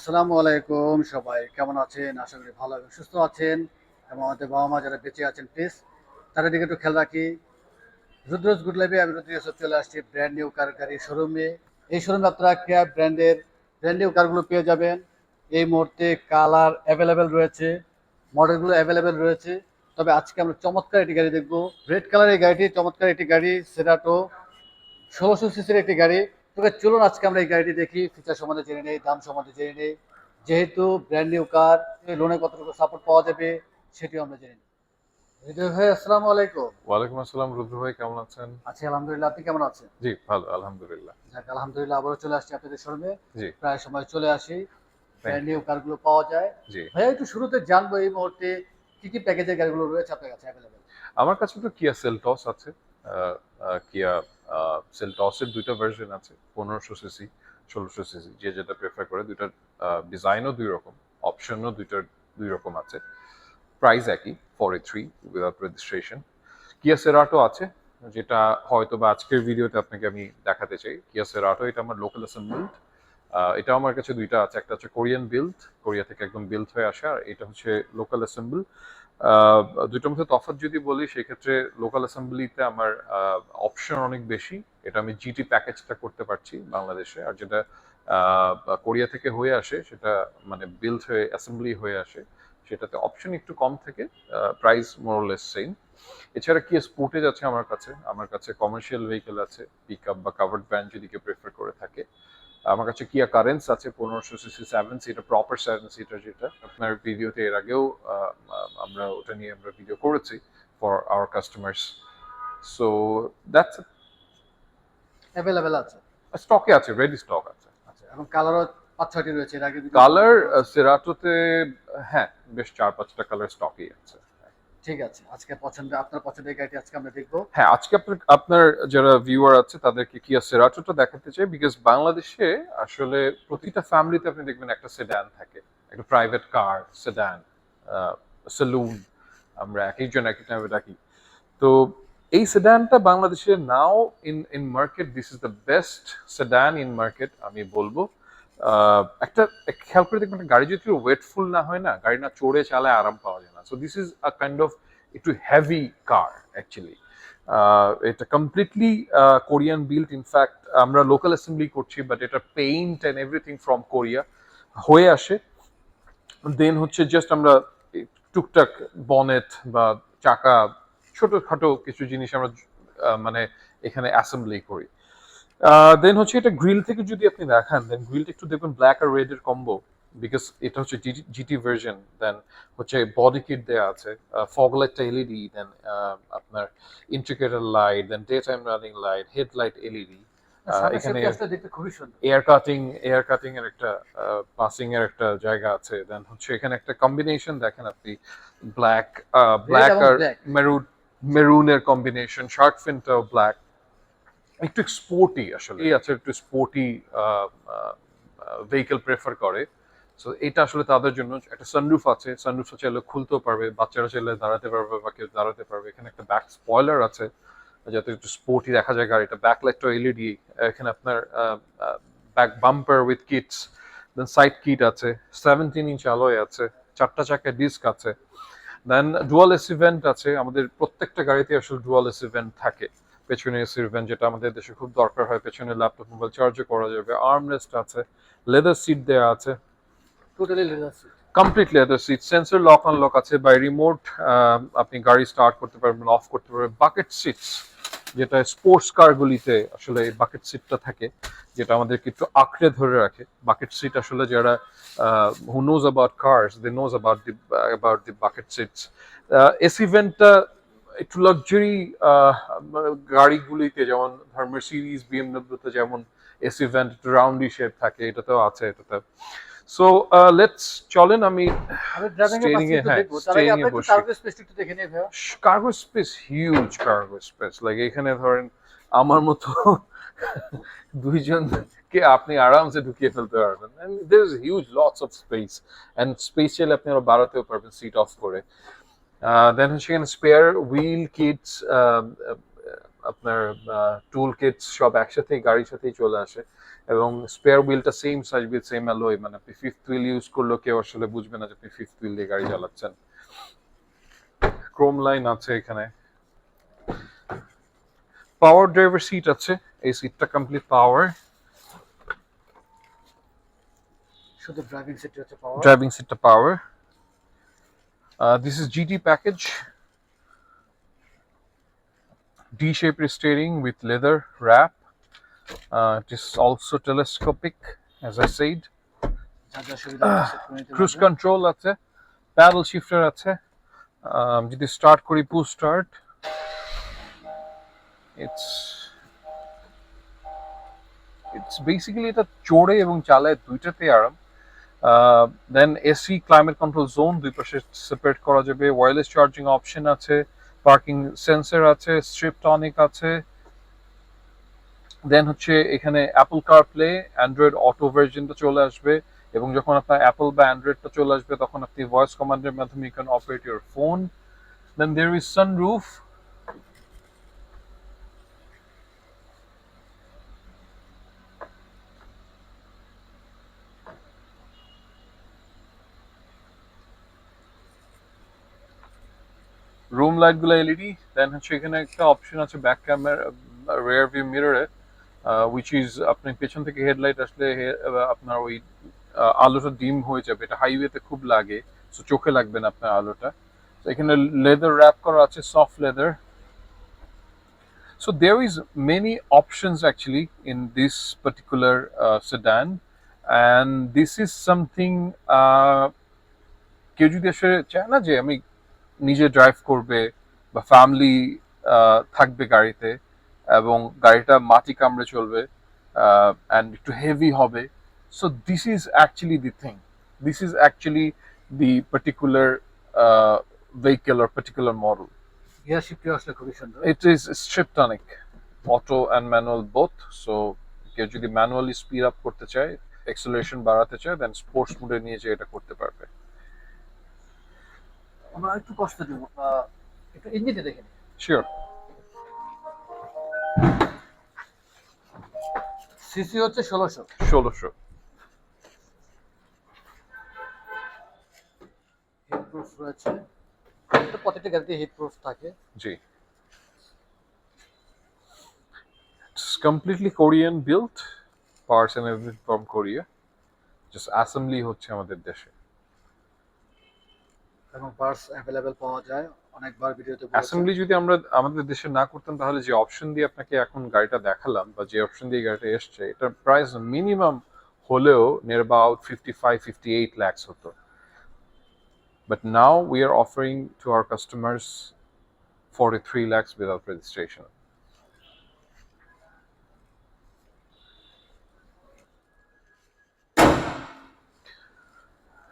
আসসালামু আলাইকুম সবাই, কেমন আছেন? আশা করি ভালো এবং সুস্থ আছেন এবং আমাদের বাবা মা যারা বেঁচে আছেন প্লিজ তাদের দিকে একটু খেয়াল রাখি। রুদ্রজ গুড লাইফে আমি রুদ্র ইউসুফ চলে আসছি ব্র্যান্ড নিউ কার গাড়ি শোরুমে এই শোরুমে আপনারা কেয়া ব্র্যান্ডের ব্র্যান্ড নিউ কারগুলো পেয়ে যাবেন। এই মুহূর্তে কালার অ্যাভেলেবেল রয়েছে মডেলগুলো অ্যাভেলেবেল রয়েছে। তবে আজকে আমরা চমৎকার একটি গাড়ি দেখব। রেড কালারের গাড়িটি, চমৎকার একটি গাড়ি সেরাটো ষোলোশো সিসির একটি গাড়ি। তবে চলুন আজকে আমরা এই গাড়িটি দেখি। ফিচার সম্বন্ধে জেনে নেই দাম সম্বন্ধে জেনে নেই। যেহেতু ব্র্যান্ড নিউ কার লোনে কতটুকু সাপোর্ট পাওয়া যাবে সেটিও আমরা জেনে নিই। হৃদয় ভাই আসসালামু আলাইকুম। ওয়ালাইকুম আসসালাম রুদ্র ভাই কেমন আছেন? আছি আলহামদুলিল্লাহ। আপনি কেমন আছেন? জি ভালো আলহামদুলিল্লাহ। যাক আলহামদুলিল্লাহ আবারও চলে আসছি আপনাদের শোরুমে। প্রায় সময় চলে আসি। ব্র্যান্ড নিউ কারগুলো পাওয়া যায়। জি। একটু শুরুতে জানব এই মুহূর্তে কি কি প্যাকেজের গাড়িগুলো রয়েছে আপনার কাছে অ্যাভেলেবেল আমার কাছে তো কিয়া সেলটস আছে কিয়া সেলটসের দুইটা ভার্সন আছে, পনেরোশো সিসি ষোলোশো সিসি যে যেটা প্রেফার করে দুইটার ডিজাইনও দুই রকম অপশনও দুইটার দুই রকম আছে। প্রাইস একই four a three without registration Kia Cerato আছে, যেটা হয়তো বা আজকের ভিডিওতে আপনাকে আমি দেখাতে চাই। কিয়া সেরাটো এটা আমার লোকাল অ্যাসেম্বলড এটা আমার কাছে দুইটা আছে। একটা হচ্ছে কোরিয়ান বিল্ড কোরিয়া থেকে একদম বিল্ড হয়ে আসে, আর এটা হচ্ছে লোকাল অ্যাসেম্বল দুইটার মধ্যে তফাৎ যদি বলি, সেক্ষেত্রে লোকাল অ্যাসেম্বলিতে আমার অপশন অনেক বেশি। এটা আমি জিটি প্যাকেজটা করতে পারছি বাংলাদেশে, আর যেটা কোরিয়া থেকে হয়ে আসে, সেটা মানে বিল্ড হয়ে অ্যাসেম্বলি হয়ে আসে, সেটাতে অপশন একটু কম থেকে প্রাইস মোরলেস সেম এছাড়া কি স্পোর্টেজ আছে আমার কাছে? আমার কাছে কমার্শিয়াল ভেহিকেল আছে পিক আপ বা কাভার্ড ভ্যান যদি কেউ প্রেফার করে থাকে। আমার কাছে কিয়া কারেন্স আছে পনেরোশো CC seven seater proper seven seater যেটা। আপনার ভিডিওতে এর আগেও আমরা ওটা নিয়ে আমরা ভিডিও করেছি for our customers so that's available আছে। স্টকে আছে রেডি স্টক আছে। আচ্ছা এখন কালারও পাঁচ ছয়টি রয়েছে এর আগে কালার সেরাটোতে হ্যাঁ বেশ চার পাঁচটা কালার স্টকই আছে। ঠিক আছে আজকে পছন্দ আপনার পছন্দের গাড়িটি আজকে আমরা দেখব। হ্যাঁ আজকে আপনার আপনার যারা ভিউয়ার আছে, তাদেরকে কিয়া সেরাটোটা দেখাতে চাই বিকজ বাংলাদেশে আসলে প্রতিটা ফ্যামিলিতে আপনি দেখবেন একটা সেডান থাকে, একটা প্রাইভেট কার সেডান সেলুন আমরা এক একজন এক এক নামে ডাকি। তো এই সেডানটা বাংলাদেশে now in in market this is the best sedan in market আমি বলব। একটা খেয়াল করে দেখবেন, গাড়ি যদি ওয়েটফুল না হয় না, গাড়ি না চড়ে চালায় আরাম পাওয়া যায় না। So this is a kind of একটু হেভি কার অ্যাকচুয়ালি এটা completely Korean build in fact আমরা লোকাল অ্যাসেম্বলি করছি বাট এটা paint and everything from Korea হয়ে আসে। দেন হচ্ছে জাস্ট আমরা টুকটাক বনেট বা চাকা, ছোটখাটো কিছু জিনিস আমরা মানে এখানে অ্যাসেম্বলি করি। দেন হচ্ছে এটা গ্রিল থেকে যদি আপনি দেখান দেন গ্রিলটা একটু দেখবেন ব্ল্যাক আর রেড এর কম্বো বিকজ এটা হচ্ছে জিটি ভার্জন দেন হচ্ছে বডি কিট দেওয়া আছে ফগ লাইটটা এলইডি দেন আপনার integrated light then day time running light headlight LED এখানে এয়ার কাটিং এয়ার কাটিং এর একটা পাসিং এর একটা জায়গা আছে দেন হচ্ছে এখানে একটা কম্বিনেশন দেখেন আপনি ব্ল্যাক ব্ল্যাক আর black। মেরুন মেরুনের কম্বিনেশন শার্ট ফিনটাও ব্ল্যাক একটু স্পোর্টি আসলে। এই আছে, একটু স্পোর্টি ভেহিকেল প্রেফার করে। সো এটা আসলে তাদের জন্য একটা সানরুফ আছে। সানরুফ চাইলে খুলতেও পারবে, বাচ্চারা চাইলে দাঁড়াতে পারবে বা কেউ দাঁড়াতে পারবে। এখানে একটা ব্যাক স্পয়লার আছে, যাতে একটু স্পোর্টি দেখা যায়। গাড়িটা ব্যাকলাইটটা এলইডি এখানে আপনার back bumper with kits then side kit আছে সেভেন্টিন ইঞ্চ আলোয় আছে, চারটা চাকা ডিস্ক আছে। দেন ডুয়াল এস ইভেন্ট আছে। আমাদের প্রত্যেকটা গাড়িতে আসলে ডুয়াল এস ইভেন্ট থাকে। পেছনে এস ইভেন্ট যেটা আমাদের দেশে খুব দরকার হয় পেছনে ল্যাপটপ মোবাইল চার্জও করা যাবে। আর্মরেস্ট আছে লেদার সিট দেওয়া আছে। Totally leather seat complete leather seat sensor lock unlock আছে বাই রিমোট আপনি গাড়ি স্টার্ট করতে পারবেন অফ করতে পারবেন। বাকেট সিটস যেটা স্পোর্টস কারগুলিতে আসলে এই বাকেট সিটটা থাকে যেটা আমাদেরকে একটু আঁকড়ে ধরে রাখে। বাকেট সিট আসলে যারা who knows about cars they knows about the about the bucket seats AC ভেন্টটা একটু লাক্সারি গাড়িগুলিতে যেমন ধর সিরিজ বিএমডব্লিউতে যেমন এসি ভেন্ট একটু রাউন্ডি শেপ থাকে এটাতেও আছে এটাতে। সো লেটস চলেন আমি Steering এ, হ্যাঁ, steering এ বসি। কার্গো স্পেস একটু দেখে নেই ভাইয়া। Cargo space huge cargo space like এখানে ধরেন আমার মতো দুইজন কে আপনি আরামসে ঢুকিয়ে ফেলতে পারবেন। There is huge lots of space and space চাইলে আপনি আরও বাড়াতেও পারবেন সিট অফ করে। দেন হচ্ছে এখানে স্পেয়ার হুইল কিটস আপনার টুল কিটস সব একসাথেই গাড়ির সাথেই চলে আসে। এবং spare হুইলটা same size with same alloy মানে আপনি ফিফথ হুইল ইউজ করলেও কেউ আসলে বুঝবে না যে আপনি ফিফথ হুইল দিয়ে গাড়ি চালাচ্ছেন। ক্রোম লাইন আছে এখানে। পাওয়ার ড্রাইভার সিট আছে। এই সিটটা কমপ্লিট পাওয়ার শুধু ড্রাইভিং সিট হচ্ছে পাওয়ার ড্রাইভিং সিটটা power this is GT package D shaped steering with leather wrap. Uh, it is also telescopic, as I said. Cruise পারবেন। কন্ট্রোল আছে প্যাডেল শিফটার আছে Um, যদি স্টার্ট করি push start it's it's basically এটা চড়ে এবং চালায় দুইটাতে আরাম then AC climate control zone দুই পাশে সেপারেট করা যাবে। ওয়্যারলেস চার্জিং অপশন আছে পার্কিং সেন্সর আছে স্ট্রিপ টনিক আছে। দেন হচ্ছে এখানে Apple car play Android auto ভার্জনটা চলে আসবে এবং যখন আপনার অ্যাপল বা অ্যান্ড্রয়েডটা চলে আসবে, তখন আপনি ভয়েস কমান্ডের মাধ্যমে you can operate your phone then there is sunroof LED then হচ্ছে এখানে একটা অপশন আছে ব্যাক ক্যামেরা ভিউ মিররে উইচ ইজ আপনি পেছন থেকে হেডলাইট আসলে আপনার ওই আলোটা ডিম হয়ে যাবে। এটা হাইওয়েতে খুব লাগে সো চোখে লাগবে আপনার আলোটা। এখানে লেদার র্যাপ করা আছে soft leather So there is many options actually in this particular uh, sedan, and this is something uh, কেউ যদি আসলে চায় না যে আমি নিজে ড্রাইভ করবে বা ফ্যামিলি থাকবে গাড়িতে এবং গাড়িটা মাটি কামড়ে চলবে অ্যান্ড একটু হেভি হবে। So this is actually the thing this is actually the particular vehicle or particular model and manual both. So কেউ যদি ম্যানুয়ালি স্পিড আপ করতে চায় এক্সেলারেশন বাড়াতে চায় দেন স্পোর্টস মোডে নিয়ে যে এটা করতে পারবে। আমরা একটু কষ্ট দেবো। একটু ইঞ্জিনটা দেখে নিই। শিওর সিসি হচ্ছে ষোলোশো। ষোলোশো। হিট প্রুফ রয়েছে প্রত্যেকটা গাড়িতে হিট প্রুফ থাকে। জি। It's completely Korean built, parts and everything from Korea. Just assembly হচ্ছে আমাদের দেশে। এবং পার্টস অ্যাভেলেবেল পাওয়া যায়। অনেকবার ভিডিওতে অ্যাসেম্বলি যদি আমরা আমাদের দেশে না করতাম তাহলে যে অপশন দিয়ে আপনাকে এখন গাড়িটা দেখালাম বা যে অপশন দিয়ে গাড়িটা এসছে এটার প্রাইস মিনিমাম হলেও near about fifty five fifty eight lakhs হতো but now we are offering to our customers forty three lakhs without registration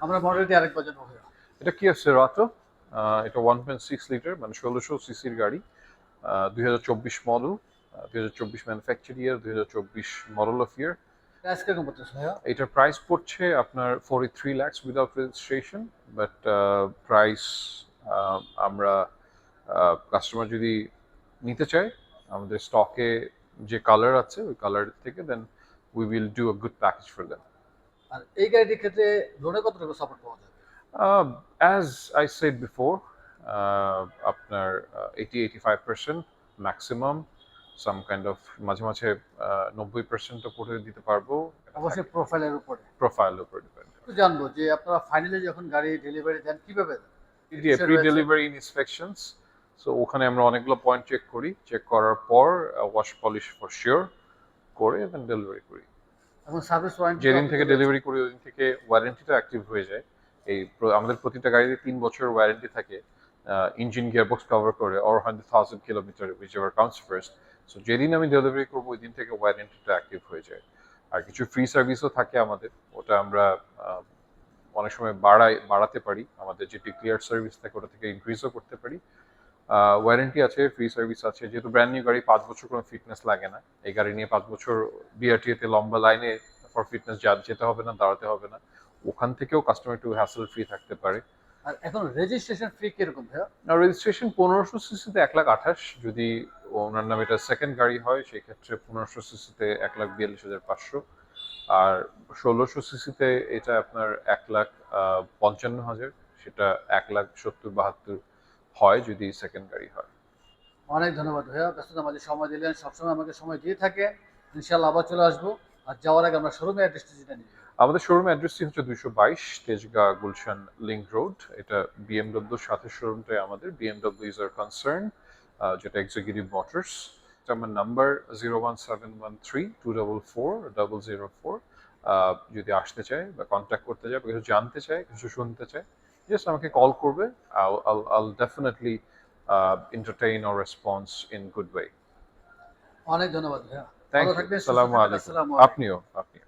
আমরা মডেলটি আরেকবার এটা কি আছে রাতো এটা ওয়ান পয়েন্ট সিক্স লিটার মানে ষোলোশো সিসির গাড়ি। দুই হাজার চব্বিশ মডেল দুই হাজার চব্বিশ ম্যানুফ্যাকচার ইয়ার দুই হাজার চব্বিশ মডেল অফ ইয়ার এটার প্রাইস পড়ছে আপনার forty three lakhs without registration but price আমরা কাস্টমার যদি নিতে চায় আমাদের স্টকে যে কালার আছে ওই কালার থেকে then we will do a good package for them আর এই গাড়িটির ক্ষেত্রে লোনে কতটুকু সাপোর্ট পাওয়া যাবে অ্যাজ আই সেড বিফোর আপনার eighty eighty five percent maximum some kind of মাঝে মাঝে নব্বই পার্সেন্টও করে দিতে পারব। অবশ্যই প্রোফাইলের উপরে। প্রোফাইলের উপর ডিপেন্ড জানব যে আপনারা ফাইনালি যখন গাড়ি ডেলিভারি দেন কীভাবে দেন? প্রি ডেলিভারি ইনস্পেকশনস সো ওখানে আমরা অনেকগুলো পয়েন্ট চেক করি। চেক করার পর ওয়াশ পলিশ ফর শিওর করে দেন ডেলিভারি করি। এবং সার্ভিস ওয়ারেন্টি যেদিন থেকে ডেলিভারি করি ওই দিন থেকে ওয়ারেন্টিটা অ্যাক্টিভ হয়ে যায়। এই আমাদের প্রতিটা গাড়িতে তিন বছর ওয়ারেন্টি থাকে ইঞ্জিন গিয়ারবক্স কভার করে or hundred thousand kilometre which ever counts first so যেদিন আমি ডেলিভারি করব ওই দিন থেকে ওয়ারেন্টিটা অ্যাক্টিভ হয়ে যায়। আর কিছু ফ্রি সার্ভিসও থাকে আমাদের, ওটা আমরা অনেক সময় বাড়াই, বাড়াতে পারি। আমাদের যে ক্লিয়ার সার্ভিস থাকে, ওটা থেকে ইনক্রিজও করতে পারি। ওয়ারেন্টি আছে ফ্রি সার্ভিস আছে। যেহেতু ব্র্যান্ড নিউ গাড়ি, পাঁচ বছর কোনো ফিটনেস লাগে না। এই গাড়ি নিয়ে পাঁচ বছর বিআরটিএতে লম্বা লাইনে ফর ফিটনেস যেতে হবে না, দাঁড়াতে হবে না। ওখান থেকেও কাস্টমার একটু হ্যাসেল ফ্রি থাকতে পারে। আর এখন রেজিস্ট্রেশন ফি কীরকম ভাইয়া? না রেজিস্ট্রেশন পনেরোশো সিসিতে এক লাখ আঠাশ যদি ওনার নামে এটা সেকেন্ড গাড়ি হয় সেই ক্ষেত্রে পনেরোশো সিসিতে এক লাখ বিয়াল্লিশ হাজার পাঁচশো। আর ষোলোশো সিসিতে এটা আপনার এক লাখ পঞ্চান্ন হাজার সেটা এক লাখ সত্তর বাহাত্তর হয় যদি সেকেন্ড গাড়ি হয়। অনেক ধন্যবাদ ভাইয়া ব্যস্ততা মাঝে সময় দিলেন সবসময় আমাকে সময় দিয়ে থাকে। ইনশাল্লাহ আবার চলে আসব। আর যাওয়ার আগে আমরা শোরুমে অ্যাড্রেসটা জেনে নিই আমাদের শোরুম অ্যাড্রেসটি হচ্ছে দুইশো বাইশ তেজগা গুলশান লিঙ্ক রোড এটা বিএমডব্লিউর সাথে শোরুমটাই আমাদের বিএমডব্লিউ ইজ আর কনসার্ন যেটা এক্সিকিউটিভ মোটরস আমার number zero one seven one three two double four double zero four যদি আসতে চায় বা কন্ট্যাক্ট করতে চায় বা কিছু জানতে চায় কিছু শুনতে চায় জাস্ট আমাকে কল করবে। আল definitely entertain or response in good way. অনেক ধন্যবাদ ভাইয়া. থাকবেন সুস্থ আসসালামু আলাইকুম। আপনিও আপনি